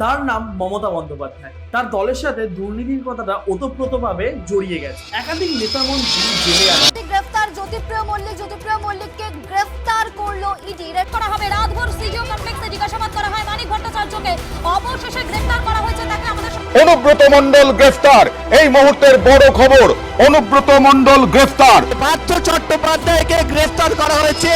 তার নাম মমতা বন্দ্যোপাধ্যায়। তার দলের সাথে দুর্নীতির কথাটা ওতপ্রোতভাবে জড়িয়ে গেছে। একাধিক নেতামন্ত্রী জেলে আছে গ্রেফতার জ্যোতিপ্রিয় মল্লিক জ্যোতিপ্রিয় মল্লিককে গ্রেফতার করল ইডি। রেড করা হবে রাতভর সিজিও কমপ্লেক্সে জিজ্ঞাসাবাদ করা হয় মানিক ভট্টাচার্যকে। অবশেষে গ্রেফতার করা হয়েছে তাকে আমাদের অনুব্রত মন্ডল গ্রেফতার। এই মুহূর্তের বড় খবর অনুব্রত মণ্ডল গ্রেফতার। পার্থ চট্টোপাধ্যায়কে গ্রেফতার করা হয়েছে।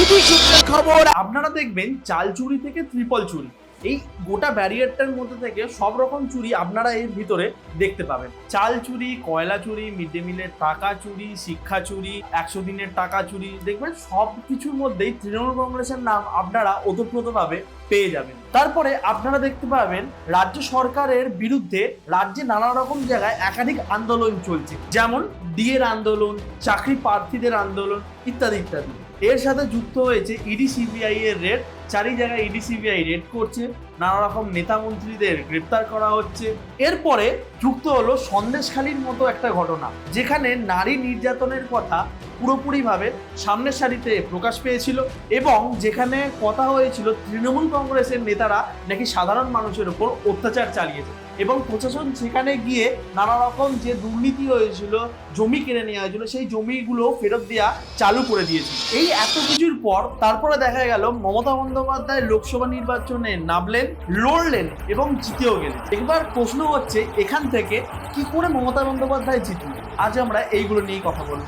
ইডি সূত্রে খবর আপনারা দেখবেন চাল চুরি থেকে ত্রিপল চুরি। এই গোটা ব্যারিয়ারটার মধ্যে থেকে সব রকম চুরি আপনারা এর ভিতরে দেখতে পাবেন। চাল চুরি, কয়লা চুরি মিড ডে মিলের টাকা চুরি, শিক্ষা চুরি, একশো দিনের টাকা চুরি, দেখবেন সব কিছুর মধ্যেই তৃণমূল কংগ্রেসের নাম আপনারা ওতপ্রোতভাবে পেয়ে যাবেন। তারপরে আপনারা দেখতে পাবেন রাজ্য সরকারের বিরুদ্ধে রাজ্যে নানা রকম জায়গায় একাধিক আন্দোলন চলছে। যেমন ডিএর আন্দোলন, চাকরি প্রার্থীদের আন্দোলন, ইত্যাদি ইত্যাদি। এর সাথে যুক্ত হয়েছে ইডি সিবিআই এর রেড। চারি জায়গায় ইডি সিবিআই রেড করছে। নানা রকম নেতা মন্ত্রীদের গ্রেপ্তার করা হচ্ছে। এরপরে যুক্ত হলো সন্দেশখালির মতো একটা ঘটনা, যেখানে নারী নির্যাতনের কথা পুরোপুরিভাবে সামনের সারিতে প্রকাশ পেয়েছিল এবং যেখানে কথা হয়েছিল তৃণমূল কংগ্রেসের নেতারা নাকি সাধারণ মানুষের উপর অত্যাচার চালিয়েছে। এবং প্রশাসন সেখানে গিয়ে নানা রকম যে দুর্নীতি হয়েছিল, জমি কিনে নেওয়া হয়েছিল, সেই জমিগুলো ফেরত দেওয়া চালু করে দিয়েছে। এই এত কিছুর পর তারপরে দেখা গেল, মমতা বন্দ্যোপাধ্যায় লোকসভা নির্বাচনে নামলেন, লড়লেন এবং জিতেও গেলেন। এবার প্রশ্ন হচ্ছে, এখান থেকে কি করে মমতা বন্দ্যোপাধ্যায় জিতল আজ আমরা এইগুলো নিয়েই কথা বলব।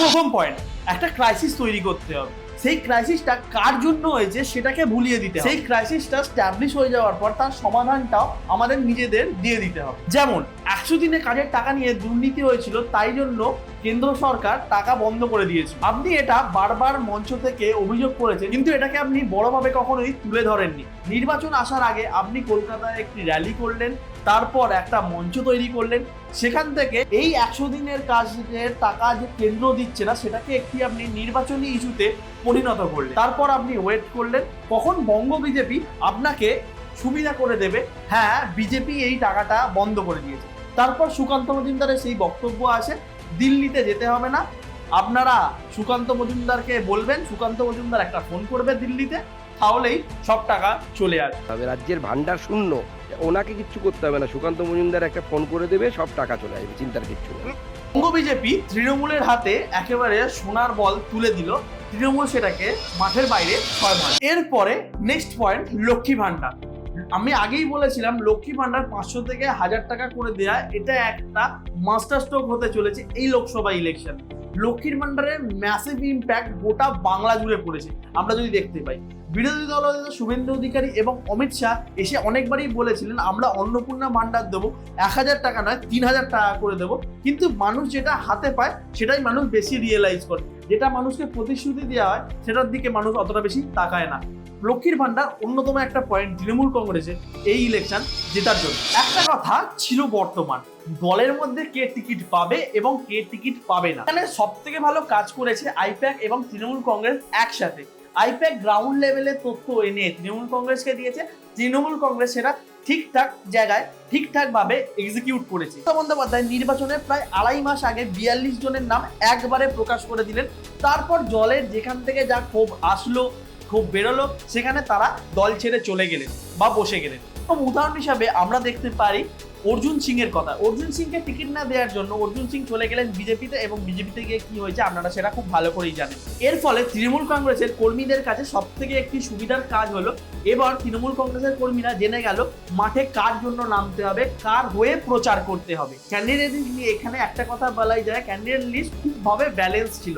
প্রথম পয়েন্ট একটা ক্রাইসিস তৈরি করতে হবে। সেই ক্রাইসিসটা কার জন্য হয়েছে সেটাকে ভুলিয়ে দিতে সেই ক্রাইসিসটা স্ট্যাবলিশ হয়ে যাওয়ার পর তার সমাধানটাও আমাদের নিজেদের দিয়ে দিতে হবে। যেমন, একশো দিনে কাজের টাকা নিয়ে দুর্নীতি হয়েছিল, তাই জন্য কেন্দ্র সরকার টাকা বন্ধ করে দিয়েছে। আপনি এটা বারবার মঞ্চ থেকে অভিযোগ করেছেন, কিন্তু এটাকে আপনি বড়ভাবে কখনোই তুলে ধরেননি। নির্বাচন আসার আগে আপনি কলকাতায় একটি র্যালি করলেন তারপর একটা মঞ্চ তৈরি করলেন। সেখান থেকে এই একশো দিনের কাজের টাকা যে কেন্দ্র দিচ্ছে না, সেটাকে একটি আপনি নির্বাচনী ইস্যুতে পরিণত করলেন। তারপর আপনি ওয়েট করলেন, কখন বঙ্গ বিজেপি আপনাকে সুবিধা করে দেবে? হ্যাঁ বিজেপি এই টাকাটা বন্ধ করে দিয়েছে। তারপর সুকান্ত মজুমদারের সেই বক্তব্য আসে, দিল্লিতে যেতে হবে না। আপনারা সুকান্ত মজুমদারকে বলবেন, সুকান্ত মজুমদার একটা ফোন করবে দিল্লিতে, তাহলেই সব টাকা চলে আসবে। রাজ্যের ভান্ডার শূন্য। ওনাকে কিচ্ছু করতে হবে না। সুকান্ত মজুমদার একটা ফোন করে দেবে, সব টাকা চলে আসবে, চিন্তার কিচ্ছু বঙ্গ বিজেপি তৃণমূলের হাতে একেবারে সোনার বল তুলে দিল। তৃণমূল সেটাকে মাঠের বাইরে ছয় ভাগ। এরপরে নেক্সট পয়েন্ট লক্ষ্মী ভান্ডার আমি আগেই বলেছিলাম, লক্ষ্মী ভান্ডার পাঁচশো থেকে হাজার টাকা করে দেয়া, এটা একটা মাস্টার স্ট্রোক হতে চলেছে এই লোকসভা ইলেকশন লক্ষ্মীর ভান্ডারের ম্যাসিভ ইম্প্যাক্ট গোটা বাংলা জুড়ে পড়েছে। আমরা যদি দেখতে পাই, বিরোধী দল শুভেন্দু অধিকারী এবং অমিত শাহ এসে অনেকবারই বলেছিলেন, আমরা অন্নপূর্ণা ভান্ডার দেবো, এক হাজার টাকা নয়, তিন হাজার টাকা করে দেবো। কিন্তু মানুষ যেটা হাতে পায়, সেটাই মানুষ বেশি রিয়েলাইজ করে। যেটা মানুষকে প্রতিশ্রুতি দেওয়া হয়, সেটার দিকে মানুষ অতটা বেশি তাকায় না। লক্ষ্মীর ভান্ডার অন্যতম একটা পয়েন্ট তৃণমূল কংগ্রেসের এই ইলেকশন জেতার জন্য। একটা কথা ছিল বর্তমান, দলের মধ্যে কে টিকিট পাবে এবং কে টিকিট পাবে না। এখানে সব থেকে ভালো কাজ করেছে আইপ্যাক এবং তৃণমূল কংগ্রেস একসাথে। আইপ্যাক গ্রাউন্ড লেভেলে তথ্য এনে তৃণমূল কংগ্রেসকে দিয়েছে। তৃণমূল কংগ্রেস সেটা ঠিকঠাক জায়গায় ঠিকঠাক ভাবে এক্সিকিউট করেছে বন্দ্যোপাধ্যায় নির্বাচনে প্রায় আড়াই মাস আগে বিয়াল্লিশ জনের নাম একবারে প্রকাশ করে দিলেন। তারপর জলের যেখান থেকে যা ক্ষোভ আসলো ক্ষোভ বেরোলো, সেখানে তারা দল ছেড়ে চলে গেলেন বা বসে গেলেন। এবং উদাহরণ হিসাবে আমরা দেখতে পারি অর্জুন সিং এর কথা। অর্জুন সিংকে টিকিট না দেওয়ার জন্য অর্জুন সিং চলে গেলেন বিজেপিতে এবং বিজেপিতে গিয়ে কি হয়েছে আপনারা সেটা খুব ভালো করেই জানেন। এর ফলে তৃণমূল কংগ্রেসের কর্মীদের কাছে সব থেকে একটি সুবিধার কাজ হলো, এবার তৃণমূল কংগ্রেসের কর্মীরা জেনে গেল মাঠে কার জন্য নামতে হবে, কার হয়ে প্রচার করতে হবে। ক্যান্ডিডেট নিয়ে এখানে একটা কথা বলাই যায় ক্যান্ডিডেট লিস্ট খুবভাবে ব্যালেন্স ছিল।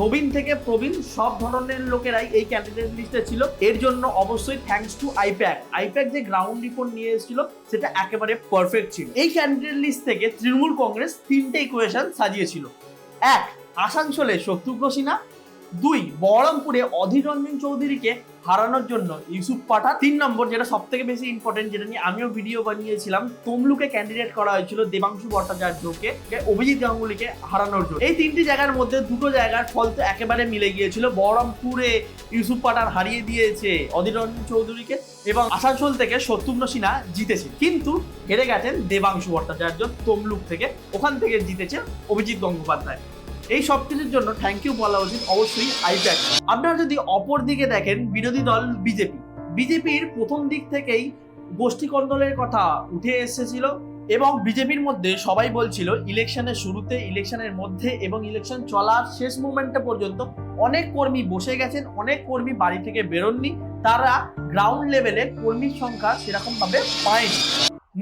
নবীন থেকে প্রবীণ সব ধরনের লোকেরাই এই ক্যান্ডিডেট লিস্টে ছিল। এর জন্য অবশ্যই থ্যাঙ্কস টু আইপ্যাক আইপ্যাক যে গ্রাউন্ড রিপোর্ট নিয়ে এসেছিল, সেটা একেবারে পারফেক্ট ছিল। এই ক্যান্ডিডেট লিস্ট থেকে তৃণমূল কংগ্রেস তিনটে ইকুয়েশন সাজিয়েছিল। এক, আসানসোলে শত্রুঘ্ন সিনহা দুই, বহরমপুরে অধীর রঞ্জন চৌধুরীকে হারানোর জন্য ইউসুফ পাঠান। তিন নম্বর, যেটা সব থেকে বেশি ইম্পর্টেন্ট যেটা নিয়ে আমিও ভিডিও বানিয়েছিলাম, তমলুকে ক্যান্ডিডেট করা হয়েছিল দেবাংশু ভট্টাচার্যকে অভিজিৎ গাঙ্গুলিকে হারানোর জন্য। এই তিনটি জায়গার মধ্যে দুটো জায়গার ফল তো একেবারে মিলে গিয়েছিল। বহরমপুরে ইউসুফ পাঠান হারিয়ে দিয়েছে অধীর রঞ্জন চৌধুরীকে এবং আসানসোল থেকে শত্রুঘ্ন সিনহা জিতেছে। কিন্তু হেরে গেছেন দেবাংশু ভট্টাচার্য তমলুক থেকে। ওখান থেকে জিতেছে অভিজিৎ গঙ্গোপাধ্যায়। এই সব কিছুর জন্য থ্যাংক ইউ বলা উচিত, অবশ্যই আইপ্যাক। আপনারা যদি অপর দিকে দেখেন, বিরোধী দল বিজেপি। বিজেপির প্রথম দিক থেকেই গোষ্ঠী কন্দলের কথা উঠে এসেছিল এবং বিজেপির মধ্যে সবাই বলছিল, ইলেকশনের শুরুতে, ইলেকশনের মধ্যে এবং ইলেকশন চলার শেষ মোমেন্টে পর্যন্ত অনেক কর্মী বসে গেছেন, অনেক কর্মী বাড়ি থেকে বেরোননি, তারা গ্রাউন্ড লেভেলে কর্মীর সংখ্যা সেরকমভাবে পায়নি।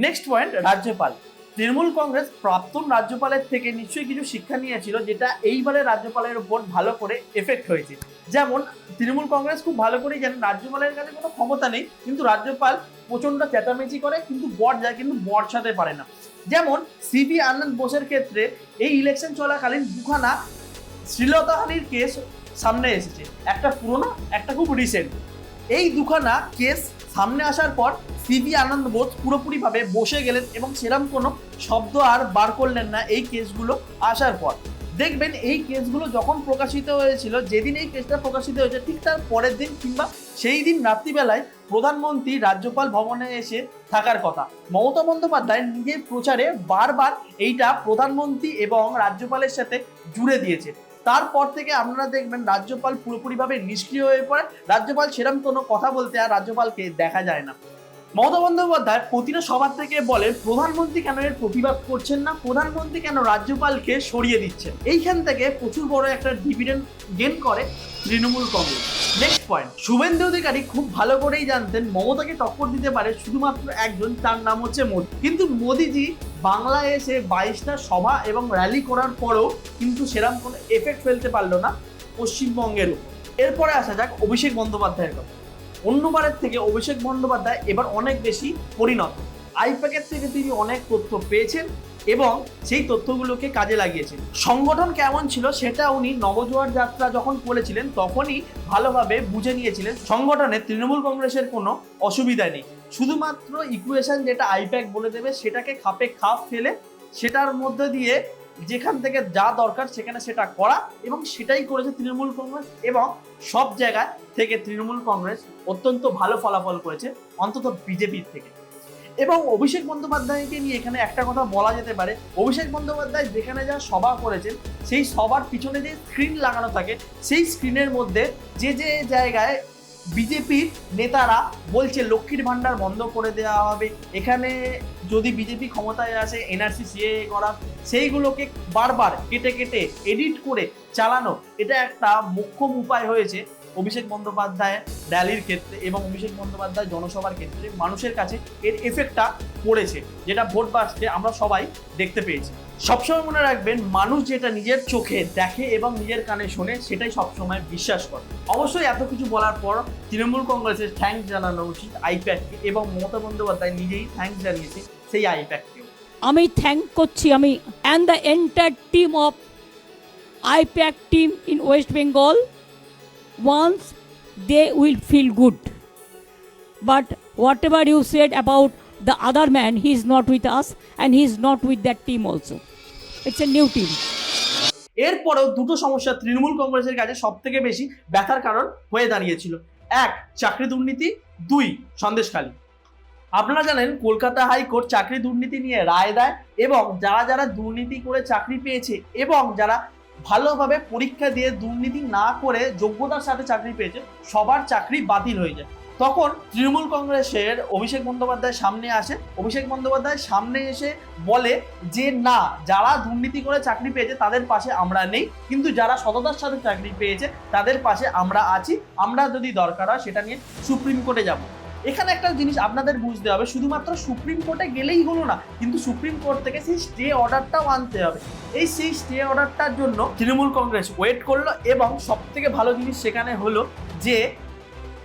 নেক্সট পয়েন্ট রাজ্যপাল। তৃণমূল কংগ্রেস প্রাক্তন রাজ্যপালের থেকে নিশ্চয়ই কিছু শিক্ষা নিয়েছিল, যেটা এইবারে রাজ্যপালের উপর ভালো করে এফেক্ট হয়েছে। যেমন, তৃণমূল কংগ্রেস খুব ভালো করেই জানেন রাজ্যপালের কাছে কোনো ক্ষমতা নেই, কিন্তু রাজ্যপাল প্রচণ্ড চেঁচামেচি করে, কিন্তু বর যায়, কিন্তু বর্ষাতে পারে না। যেমন সিবি আনন্দ বোসের ক্ষেত্রে এই ইলেকশন চলাকালীন দুখানা শ্লীলতাহানির কেস সামনে এসেছে। একটা পুরনো, একটা খুব রিসেন্ট এই দুখানা কেস সামনে আসার পর সিবি আনন্দ বোস পুরোপুরিভাবে বসে গেলেন এবং সেরকম কোনো শব্দ আর বার করলেন না এই কেসগুলো আসার পর। দেখবেন এই কেসগুলো যখন প্রকাশিত হয়েছিল, যেদিন এই কেসটা প্রকাশিত হয়েছে, ঠিক তার পরের দিন কিংবা সেই দিন রাত্রিবেলায় প্রধানমন্ত্রী রাজ্যপাল ভবনে এসে থাকার কথা। মমতা বন্দ্যোপাধ্যায় নিজের প্রচারে বারবার এইটা প্রধানমন্ত্রী এবং রাজ্যপালের সাথে জুড়ে দিয়েছে তারপর থেকে আপনারা দেখবেন রাজ্যপাল পুরোপুরিভাবে নিষ্ক্রিয় হয়ে পড়ে রাজ্যপাল সেরকম কোনো কথা বলতে আর রাজ্যপালকে দেখা যায় না। মমতা বন্দ্যোপাধ্যায় প্রতিটা সবার থেকে বলেন, প্রধানমন্ত্রী কেন এর প্রতিবাদ করছেন না? প্রধানমন্ত্রী কেন রাজ্যপালকে সরিয়ে দিচ্ছেন? এইখান থেকে প্রচুর বড় একটা ডিভিডেন্ড গেন করে তৃণমূল কংগ্রেস। নেক্সট পয়েন্ট শুভেন্দু অধিকারী খুব ভালো করেই জানতেন, মমতাকে টক্কর দিতে পারে শুধুমাত্র একজন, তার নাম হচ্ছে মোদী। কিন্তু মোদিজি বাংলায় এসে বাইশটা সভা এবং র্যালি করার পরেও কিন্তু সেরকম কোনো এফেক্ট ফেলতে পারল না পশ্চিমবঙ্গের এরপরে আসা যাক অভিষেক বন্দ্যোপাধ্যায়ের কথা। অন্যবারের থেকে অভিষেক বন্দ্যোপাধ্যায় এবার অনেক বেশি পরিণত। আইপ্যাকের থেকে তিনি অনেক তথ্য পেয়েছেন এবং সেই তথ্যগুলোকে কাজে লাগিয়েছেন। সংগঠন কেমন ছিল সেটা উনি নবজোয়ার যাত্রা যখন করেছিলেন, তখনই ভালোভাবে বুঝে নিয়েছিলেন। সংগঠনে তৃণমূল কংগ্রেসের কোনো অসুবিধা নেই। শুধুমাত্র ইকুয়েশন যেটা আইপ্যাক বলে দেবে, সেটাকে খাপে খাপ ফেলে সেটার মধ্যে দিয়ে যেখান থেকে যা দরকার সেখানে সেটা করা এবং সেটাই করেছে তৃণমূল কংগ্রেস এবং সব জায়গায় থেকে তৃণমূল কংগ্রেস অত্যন্ত ভালো ফলাফল করেছে, অন্তত বিজেপির থেকে। এবং অভিষেক বন্দ্যোপাধ্যায়কে নিয়ে এখানে একটা কথা বলা যেতে পারে, অভিষেক বন্দ্যোপাধ্যায় যেখানে যা সভা করেছেন, সেই সবার পিছনে যে স্ক্রিন লাগানো থাকে, সেই স্ক্রিনের মধ্যে যে যে জায়গায় বিজেপির নেতারা বলছে, লক্ষ্মীর ভাণ্ডার বন্ধ করে দেওয়া হবে। এখানে যদি বিজেপি ক্ষমতায় আসে, এনআরসি সিএ করা, সেইগুলোকে বারবার কেটে কেটে এডিট করে চালানো, এটা একটা মোক্ষম উপায় হয়েছে অভিষেক বন্দ্যোপাধ্যায় র্যালির ক্ষেত্রে এবং অভিষেক বন্দ্যোপাধ্যায় জনসভার ক্ষেত্রে মানুষের কাছে এর এফেক্টটা পড়েছে, যেটা ভোট বাসতে আমরা সবাই দেখতে পেয়েছি। সবসময় মনে রাখবেন, মানুষ যেটা নিজের চোখে দেখে এবং নিজের কানে শোনে, সেটাই সবসময় বিশ্বাস করে। অবশ্যই এত কিছু বলার পর তৃণমূল কংগ্রেসের থ্যাঙ্কস জানানো উচিত আইপ্যাককে এবং মমতা বন্দ্যোপাধ্যায় নিজেই থ্যাঙ্কস জানিয়েছে সেই আইপ্যাককেও আমি থ্যাংক করছি, আমি and the entire team of IPAC team in West Bengal once they will feel good but whatever you said about the other man he is not with us and he is not with that team also it's a new team এরপরেও দুটো সমস্যা তৃণমূল কংগ্রেসের কাছে সব থেকে বেশি ব্যথার কারণ হয়ে দাঁড়িয়েছিল। এক, চাকরি দুর্নীতি। দুই, সন্দেশখালী। আপনারা জানেন, কলকাতা হাইকোর্ট চাকরি দুর্নীতি নিয়ে রায় দেয় এবং যারা যারা দুর্নীতি করে চাকরি পেয়েছে এবং যারা ভালোভাবে পরীক্ষা দিয়ে দুর্নীতি না করে যোগ্যতার সাথে চাকরি পেয়েছে, সবার চাকরি বাতিল হয়ে যায়। তখন তৃণমূল কংগ্রেসের অভিষেক বন্দ্যোপাধ্যায় সামনে আসে। অভিষেক বন্দ্যোপাধ্যায় সামনে এসে বলে যে, না, যারা দুর্নীতি করে চাকরি পেয়েছে তাদের পাশে আমরা নেই। কিন্তু যারা সততার সাথে চাকরি পেয়েছে তাদের পাশে আমরা আছি। আমরা যদি দরকার হয় সেটা নিয়ে সুপ্রিম কোর্টে যাব। এখানে একটা জিনিস আপনাদের বুঝতে হবে, শুধুমাত্র সুপ্রিম কোর্টে গেলেই হলো না, কিন্তু সুপ্রিম কোর্ট থেকে সেই স্টে অর্ডারটাও আনতে হবে। এই সেই স্টে অর্ডারটার জন্য তৃণমূল কংগ্রেস ওয়েট করল এবং সব থেকে ভালো জিনিস সেখানে হলো যে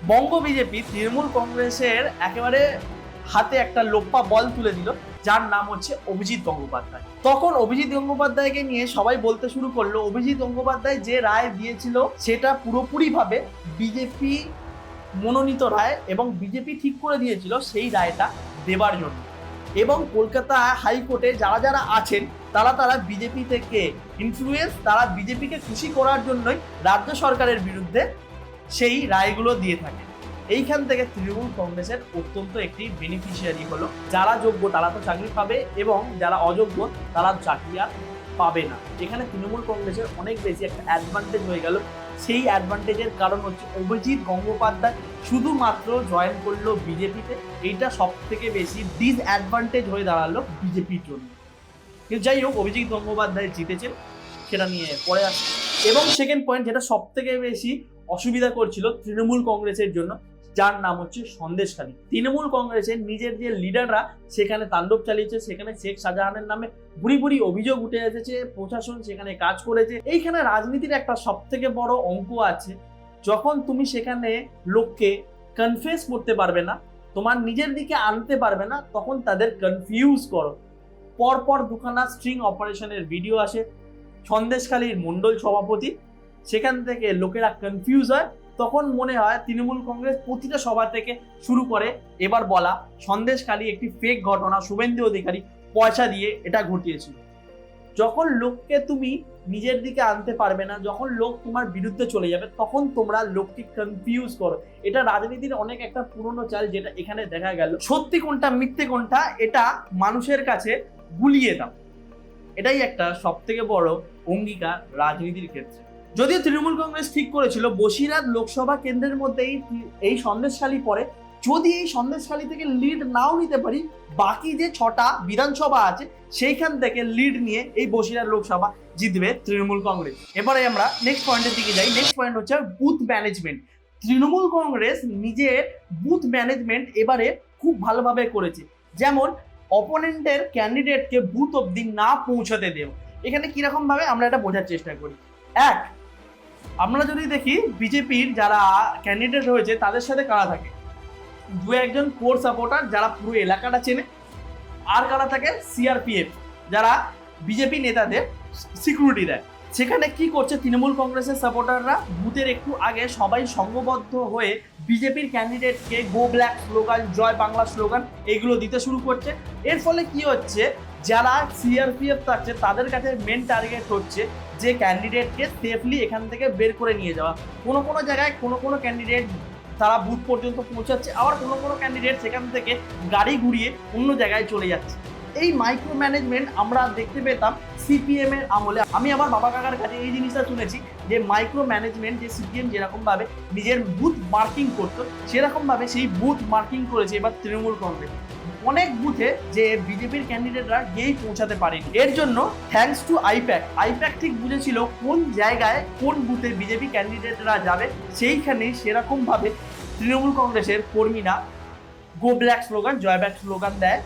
বঙ্গ বিজেপি তৃণমূল কংগ্রেসের একেবারে হাতে একটা লোপ্পা বল তুলে দিল, যার নাম হচ্ছে অভিজিৎ গঙ্গোপাধ্যায়। তখন অভিজিৎ গঙ্গোপাধ্যায়কে নিয়ে সবাই বলতে শুরু করল, অভিজিৎ গঙ্গোপাধ্যায় যে রায় দিয়েছিল, সেটা পুরোপুরিভাবে বিজেপি মনোনীত রায় এবং বিজেপি ঠিক করে দিয়েছিল সেই রায়টা দেবার জন্য। এবং কলকাতা হাইকোর্টে যারা যারা আছেন, তারা তারা বিজেপি থেকে ইনফ্লুয়েন্স তারা বিজেপিকে খুশি করার জন্যই রাজ্য সরকারের বিরুদ্ধে সেই রায়গুলো দিয়ে থাকে। এইখান থেকে তৃণমূল কংগ্রেসের অত্যন্ত একটি বেনিফিশিয়ারি হলো। যারা যোগ্য তারা তো চাকরি পাবে এবং যারা অযোগ্য তারা চাকরি আর পাবে না। এখানে তৃণমূল কংগ্রেসের অনেক বেশি একটা অ্যাডভান্টেজ হয়ে গেল। সেই অ্যাডভান্টেজের কারণ হচ্ছে অভিজিৎ গঙ্গোপাধ্যায় শুধুমাত্র জয়েন করল বিজেপিতে। এইটা সব থেকে বেশি ডিসঅ্যাডভান্টেজ হয়ে দাঁড়াল বিজেপির জন্য। কিন্তু যাই হোক, অভিজিৎ গঙ্গোপাধ্যায় জিতেছেন, সেটা নিয়ে পরে আসি এবং সেকেন্ড পয়েন্ট যেটা সব থেকে বেশি অসুবিধা করছিল তৃণমূল কংগ্রেসের জন্য, যার নাম হচ্ছে সন্দেশখালী তৃণমূল কংগ্রেসের নিজের যে লিডাররা, সেখানে তাণ্ডব চালিয়েছে, সেখানে শেখ শাহজাহানের নামে বুড়ি বুড়ি অভিযোগ উঠে এসেছে, প্রশাসন সেখানে কাজ করেছে। এইখানে রাজনীতির একটা সব থেকে বড় অঙ্ক আছে, যখন তুমি সেখানে লোককে কনফেস করতে পারবে না, তোমার নিজের দিকে আনতে পারবে না, তখন তাদের কনফিউজ করো। পরপর দুখানা স্ট্রিং অপারেশনের ভিডিও আসে। সন্দেশখালীর মণ্ডল সভাপতি সেখান থেকে লোকেরা কনফিউজ হয়। তখন মনে হয় তৃণমূল কংগ্রেস প্রতিটা সভা থেকে শুরু করে এবার বলা সন্দেশখালী একটি ফেক ঘটনা, শুভেন্দু অধিকারী পয়সা দিয়ে এটা ঘটিয়েছিল। যখন লোককে তুমি নিজের দিকে আনতে পারবে না, যখন লোক তোমার বিরুদ্ধে চলে যাবে, তখন তোমরা লোককে কনফিউজ করো। এটা রাজনীতির অনেক একটা পুরনো চাল যেটা এখানে দেখা গেল। সত্যি কোনটা, মিথ্যে কোনটা, এটা মানুষের কাছে গুলিয়ে দাও। এটাই একটা সব থেকে বড় অঙ্গীকার রাজনীতির ক্ষেত্রে। যদিও তৃণমূল কংগ্রেস ঠিক করেছিল, বসিরহাট লোকসভা কেন্দ্রের মধ্যেই এই সন্দেশখালী পড়ে। যদি এই সন্দেশখালী থেকে লিড নাও নিতে পারি, বাকি যে ছটা বিধানসভা আছে, সেইখান থেকে লিড নিয়ে এই বসিরহাট লোকসভা জিতবে তৃণমূল কংগ্রেস। এবারে আমরা নেক্সট পয়েন্টের দিকে যাই। নেক্সট পয়েন্ট হচ্ছে বুথ ম্যানেজমেন্ট তৃণমূল কংগ্রেস নিজের বুথ ম্যানেজমেন্ট এবারে খুব ভালোভাবে করেছে। যেমন অপোনেন্টের ক্যান্ডিডেটকে বুথ অব্দি না পৌঁছাতে দেও। এখানে কীরকম ভাবে আমরা এটা বোঝার চেষ্টা করি। এক আমরা যদি দেখি, বিজেপির যারা ক্যান্ডিডেট হয়েছে তাদের সাথে কারা থাকে? দু একজন কোর সাপোর্টার যারা পুরো এলাকাটা চেনে, আর কারা থাকে? সিআরপিএফ যারা বিজেপি নেতাদের সিকিউরিটি দেয়। সেখানে কি করছে তৃণমূল কংগ্রেসের সাপোর্টাররা বুথের একটু আগে সবাই সংঘবদ্ধ হয়ে বিজেপির ক্যান্ডিডেটকে go back slogan Joy Bangla slogan এগুলো দিতে শুরু করছে। এর ফলে কি হচ্ছে? যারা সিআরপিএফ থাকছে, তাদের কাছে মেন টার্গেট হচ্ছে যে ক্যান্ডিডেটকে সেফলি এখান থেকে বের করে নিয়ে যাওয়া। কোনো কোনো জায়গায় কোনো কোনো ক্যান্ডিডেট তারা বুথ পর্যন্ত পৌঁছাচ্ছে, আবার কোনো কোনো ক্যান্ডিডেট সেখান থেকে গাড়ি ঘুরিয়ে অন্য জায়গায় চলে যাচ্ছে। এই মাইক্রো ম্যানেজমেন্ট আমরা দেখতে পেতাম সিপিএম এর আমলে। আমি আমার বাবা কাকার কাছে এই জিনিসটা শুনেছি যে মাইক্রো ম্যানেজমেন্ট যে সিপিএম যেরকমভাবে নিজের বুথ মার্কিং করতো, সেরকমভাবে সেই বুথ মার্কিং করেছে এবার তৃণমূল কংগ্রেস। অনেক বুথে যে বিজেপির ক্যান্ডিডেটরা গিয়েই পৌঁছাতে পারেনি। এর জন্য থ্যাঙ্কস টু আইপ্যাক আইপ্যাক ঠিক বুঝেছিল কোন জায়গায় কোন বুথে বিজেপি ক্যান্ডিডেটরা যাবে, সেইখানেই সেরকমভাবে তৃণমূল কংগ্রেসের কর্মীরা গো ব্ল্যাক স্লোগান জয় ব্যাক স্লোগান দেয়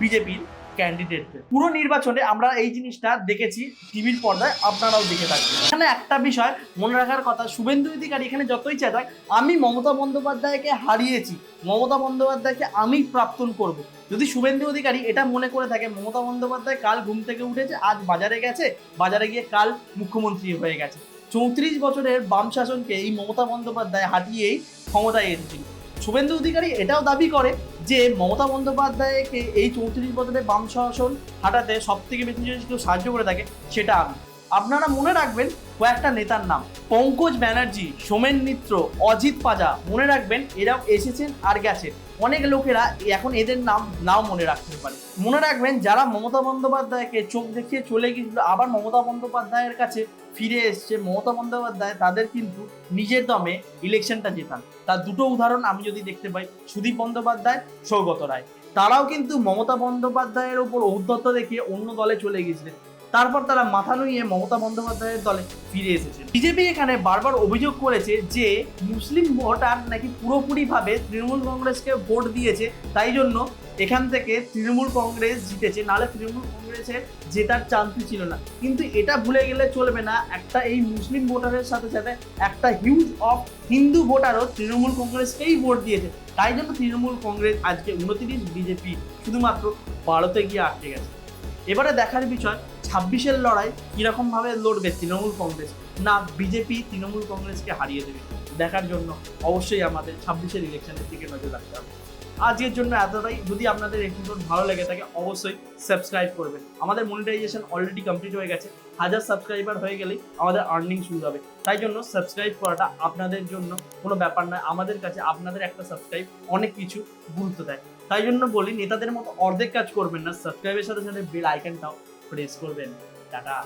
বিজেপির। ক্যান্ডিডেটদের পুরো নির্বাচনে আমরা এই জিনিসটা দেখেছি টিভির পর্দায়, আপনারাও দেখে থাকবেন। এখানে একটা বিষয় মনে রাখার কথা, শুভেন্দু অধিকারী এখানে যতই চেতাক, আমি মমতা বন্দ্যোপাধ্যায়কে হারিয়েছি। মমতা বন্দ্যোপাধ্যায়কে আমি প্রাপ্তন করব। যদি শুভেন্দু অধিকারী এটা মনে করে থাকে, মমতা বন্দ্যোপাধ্যায় কাল ঘুম থেকে উঠেছে, আজ বাজারে গেছে, বাজারে গিয়ে কাল মুখ্যমন্ত্রী হয়ে গেছে। চৌত্রিশ বছরের বাম শাসনকে এই মমতা বন্দ্যোপাধ্যায় হাঁটিয়েই ক্ষমতায় এসেছিল। শুভেন্দু অধিকারী এটাও দাবি করে যে মমতা বন্দ্যোপাধ্যায়কে এই চৌত্রিশ বছরের বাম শাসন হাঁটাতে সব থেকে বেশি যদি সাহায্য করে থাকে, সেটা আমি। আপনারা মনে রাখবেন কয়েকটা নেতার নাম। পঙ্কজ ব্যানার্জি, সোমেন মিত্র, অজিত পাজা, মনে রাখবেন এরাও এসেছেন আর গেছেন। অনেক লোকেরা এখন এদের নাম নাও মনে রাখতে পারে। মনে রাখবেন যারা মমতা বন্দ্যোপাধ্যায়কে চোখ দেখিয়ে চলে গিয়েছিল, আবার মমতা বন্দ্যোপাধ্যায়ের কাছে ফিরে এসছে। মমতা বন্দ্যোপাধ্যায় তাদের কিন্তু নিজের দমে ইলেকশনটা জেতান। তার দুটো উদাহরণ আমি যদি দেখতে পাই, সুদীপ বন্দ্যোপাধ্যায়, সৌগত রায়। তারাও কিন্তু মমতা বন্দ্যোপাধ্যায়ের ওপর ঔদ্ধত্য দেখিয়ে অন্য দলে চলে গিয়েছিলেন। তারপর তারা মাথা নুইয়ে মমতা বন্দ্যোপাধ্যায়ের দলে ফিরে এসেছে। বিজেপি এখানে বারবার অভিযোগ করেছে যে মুসলিম ভোটার নাকি পুরোপুরিভাবে তৃণমূল কংগ্রেসকে ভোট দিয়েছে, তাই জন্য এখান থেকে তৃণমূল কংগ্রেস জিতেছে, নাহলে তৃণমূল কংগ্রেসের জেতার চান্সই ছিল না। কিন্তু এটা ভুলে গেলে চলবে না, একটা এই মুসলিম ভোটারের সাথে সাথে একটা হিউজ অফ হিন্দু ভোটারও তৃণমূল কংগ্রেসকেই ভোট দিয়েছে। তাই জন্য তৃণমূল কংগ্রেস আজকে উনত্রিশ বিজেপি শুধুমাত্র ভারতে গিয়ে আটকে গেছে। এবারে দেখার বিষয় ছাব্বিশের লড়াই কীরকম ভাবে লড়বে তৃণমূল কংগ্রেস? না, বিজেপি তৃণমূল কংগ্রেসকে হারিয়ে দেবে। দেখার জন্য অবশ্যই আমাদের ছাব্বিশের ইলেকশনের দিকে নজর রাখতে হবে। আজকের জন্য এতটাই। যদি আপনাদের এপিসোড ভালো লেগে থাকে, অবশ্যই সাবস্ক্রাইব করবেন। আমাদের মনিটাইজেশন অলরেডি কমপ্লিট হয়ে গেছে। হাজার সাবস্ক্রাইবার হয়ে গেলেই আমাদের আর্নিং শুরু হবে। তাই জন্য সাবস্ক্রাইব করাটা আপনাদের জন্য কোনো ব্যাপার নয়। আমাদের কাছে আপনাদের একটা সাবস্ক্রাইব অনেক কিছু গুরুত্ব দেয়। তাই জন্য বলি, নেতাদের মতো অর্ধেক কাজ করবেন না। সাবস্ক্রাইবের সাথে সাথে বেল আইকনটাও প্রেস করবেন। টাটা।